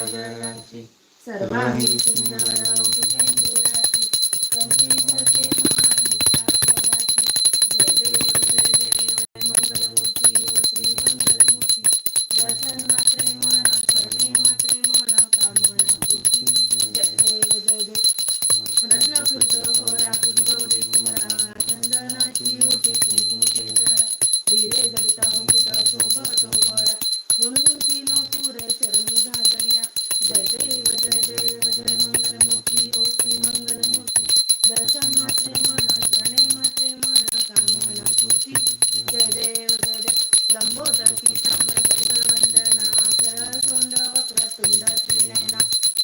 सागराची सर्वांगी सुंदर भुजंगुराची कंठीधके महानिष्ठा फळाची जय देव जय देव जय मंगलमूर्ती ओ श्री मंगलमूर्ती दर्शन मात्रे म्हणा स्मरणे मात्रे म्हणा कामना पूर्ती जय देव जय देव रत्नखचित होरातून गौरी कुमारा चंदनाची ओटी कुंकुमचे जरा हिरे जडित मुकुट शोभतो बळा गुणगुंती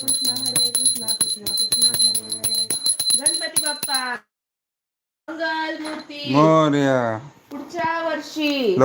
कृष्ण हरे कृष्णा कृष्णा कृष्णा हरे हरे। गणपती बाप्पा मंगल मूर्ती मोर्या। पुढच्या वर्षी।